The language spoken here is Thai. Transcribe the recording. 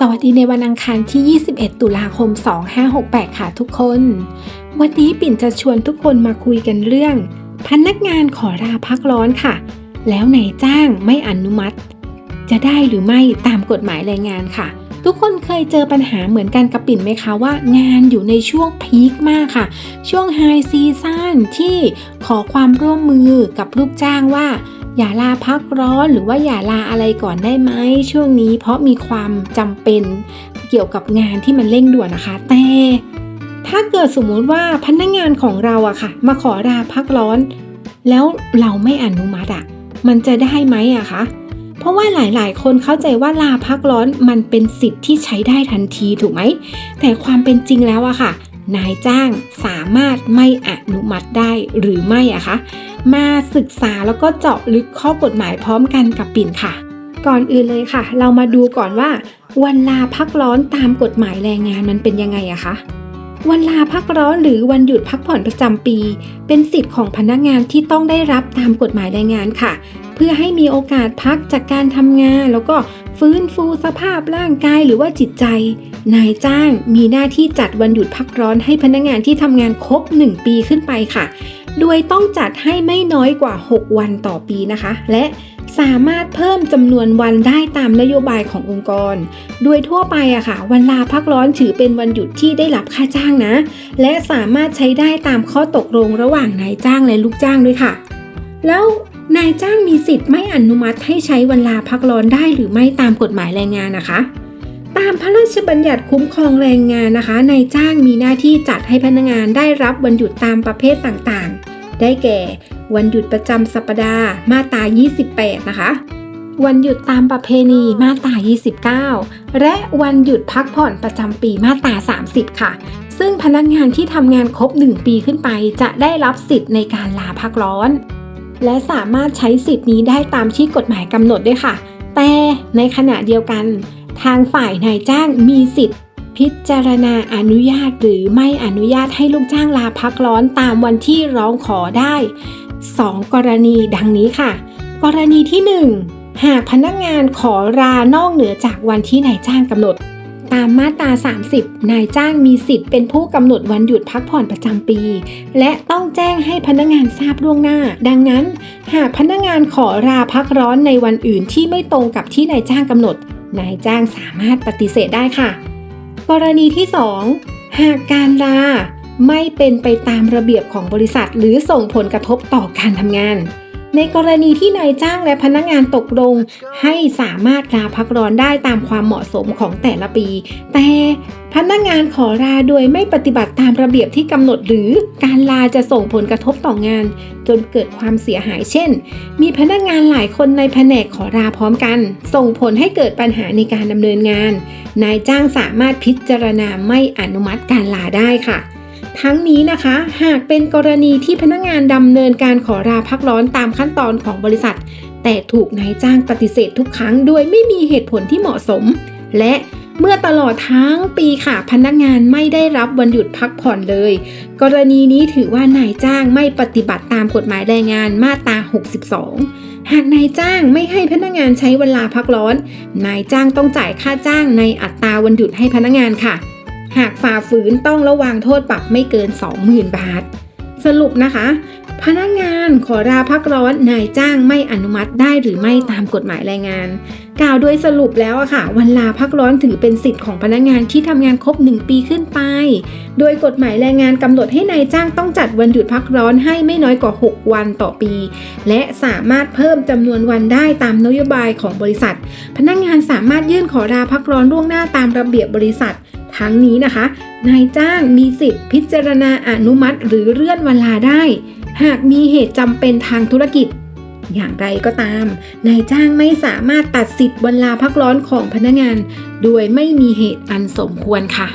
สวัสดีในวันอังคารที่ 21 ตุลาคม 2568 ค่ะทุกคน วันนี้ปิ่นจะชวนทุกคนมาคุยกันเรื่อง พนักงานขอลาพักร้อนค่ะ แล้วนายจ้างไม่อนุมัติ จะได้หรือไม่ตามกฎหมายแรงงานค่ะ ทุกคนเคยเจอปัญหาเหมือนกันกับปิ่นไหมคะว่างานอยู่ในช่วงพีคมากค่ะ ช่วงไฮซีซั่นที่ขอความร่วมมือกับลูกจ้างว่า อย่าลาพักร้อนหรือว่าอย่าลาอะไรก่อนได้ไหมช่วงนี้ เพราะมีความจำเป็นเกี่ยวกับงานที่มันเร่งด่วนนะคะ แต่ถ้าเกิดสมมุติว่าพนักงานของเราอะค่ะ มาขอลาพักร้อน แล้วเราไม่อนุมัติอะมันจะได้ไหมอะคะเพราะว่าหลายๆ คนเข้าใจว่าลาพักร้อนมันเป็นสิทธิ์ที่ใช้ได้ทันทีถูกไหม แต่ความเป็นจริงแล้วอะค่ะ นายจ้างสามารถไม่อนุมัติได้หรือไม่อะคะมาศึกษาแล้วก็เจาะลึกข้อกฎหมายพร้อมกันกับปิ่นค่ะ ก่อนอื่นเลยค่ะ เรามาดูก่อนว่า วันลาพักร้อนตามกฎหมายแรงงานมันเป็นยังไงอะคะวันลาพักร้อนหรือวันหยุดพักผ่อนประจำปี เป็นสิทธิ์ของพนักงานที่ต้องได้รับตามกฎหมายแรงงานค่ะเพื่อให้มีโอกาสพักจากการทำงาน แล้วก็ฟื้นฟูสภาพร่างกายหรือว่าจิตใจ นายจ้างมีหน้าที่จัดวันหยุดพักร้อนให้พนักงานที่ทำงานครบ 1 ปีขึ้นไปค่ะ โดยต้องจัดให้ไม่น้อยกว่า 6 วันต่อปีนะคะ และสามารถเพิ่มจำนวนวันได้ตามนโยบายขององค์กร โดยทั่วไปอะค่ะ วันลาพักร้อนถือเป็นวันหยุดที่ได้รับค่าจ้างนะ และสามารถใช้ได้ตามข้อตกลงระหว่างนายจ้างและลูกจ้างด้วยค่ะ แล้ว นายจ้างมีสิทธิ์ไม่อนุมัติให้ใช้วันลาพักร้อนได้หรือไม่ตามกฎหมายแรงงานนะคะ ตามพระราชบัญญัติคุ้มครองแรงงานนะคะ นายจ้างมีหน้าที่จัดให้พนักงานได้รับวันหยุดตามประเภทต่างๆ ได้แก่ วันหยุดประจำสัปดาห์มาตรา 28 นะคะ วันหยุดตามประเพณีมาตรา29 และวันหยุดพักผ่อนประจำปีมาตรา30 ค่ะ ซึ่งพนักงานที่ทำงานครบ 1 ปีขึ้นไปจะได้รับสิทธิ์ในการลาพักร้อน และสามารถใช้สิทธิ์นี้ได้ตามที่กฎหมายกำหนดด้วยค่ะ แต่ในขณะเดียวกัน ทางฝ่ายนายจ้างมีสิทธิ์พิจารณาอนุญาตหรือไม่อนุญาตให้ลูกจ้างลาพักร้อนตามวันที่ร้องขอได้ 2 กรณีดังนี้ค่ะ กรณีที่ 1 หากพนักงานขอลานอกเหนือจากวันที่นายจ้างกำหนด ตามมาตรา 30 นายจ้างมีสิทธิ์เป็นผู้กำหนดวันหยุดพักผ่อนประจำปี และต้องแจ้งให้พนักงานทราบล่วงหน้า ดังนั้น หากพนักงานขอลาพักร้อนในวันอื่นที่ไม่ตรงกับที่นายจ้างกำหนด นายจ้างสามารถปฏิเสธได้ค่ะ กรณีที่ 2 หากการลาไม่เป็นไปตามระเบียบของบริษัท หรือส่งผลกระทบต่อการทำงาน ในกรณีที่นายจ้างและพนักงานตกลง ให้สามารถลาพักร้อนได้ตามความเหมาะสมของแต่ละปี แต่พนักงานขอลาโดยไม่ปฏิบัติตามระเบียบที่กำหนดหรือการลาจะส่งผลกระทบต่องาน จนเกิดความเสียหายเช่น มีพนักงานหลายคนในแผนกขอลาพร้อมกัน ส่งผลให้เกิดปัญหาในการดำเนินงาน นายจ้างสามารถพิจารณาไม่อนุมัติการลาได้ค่ะ ทั้งนี้นะคะ หากเป็นกรณีที่พนักงานดำเนินการขอลาพักร้อนตามขั้นตอนของบริษัท แต่ถูกนายจ้างปฏิเสธทุกครั้ง โดยไม่มีเหตุผลที่เหมาะสม และเมื่อตลอดทั้งปีค่ะพนักงานไม่ได้รับวันหยุดพักผ่อนเลย กรณีนี้ถือว่านายจ้างไม่ปฏิบัติตามกฎหมายแรงงานมาตรา 62 หากนายจ้างไม่ให้พนักงานใช้เวลาพักร้อน นายจ้างต้องจ่ายค่าจ้างในอัตราวันหยุดให้พนักงานค่ะ หากฝ่าฝืนต้องระวางโทษปรับไม่เกิน 20,000 บาท สรุปนะคะ พนักงานขอลาพักร้อนนายจ้างไม่อนุมัติได้หรือไม่ตามกฎหมายแรงงาน กล่าวโดยสรุปแล้วอะค่ะ วันลาพักร้อนถือเป็นสิทธิ์ของพนักงานที่ทำงานครบ 1 ปีขึ้นไป โดยกฎหมายแรงงานกำหนดให้นายจ้างต้องจัดวันหยุดพักร้อนให้ไม่น้อยกว่า 6 วันต่อปี และสามารถเพิ่มจำนวนวันได้ตามนโยบายของบริษัท พนักงานสามารถยื่นขอลาพักร้อนล่วงหน้าตามระเบียบบริษัท รั้งนี้นะคะ นายจ้างมีสิทธิ์พิจารณาอนุมัติหรือเลื่อนเวลาได้ หากมีเหตุจำเป็นทางธุรกิจ อย่างไรก็ตาม นายจ้างไม่สามารถตัดสิทธิ์เวลาพักร้อนของพนักงาน โดยไม่มีเหตุอันสมควรค่ะ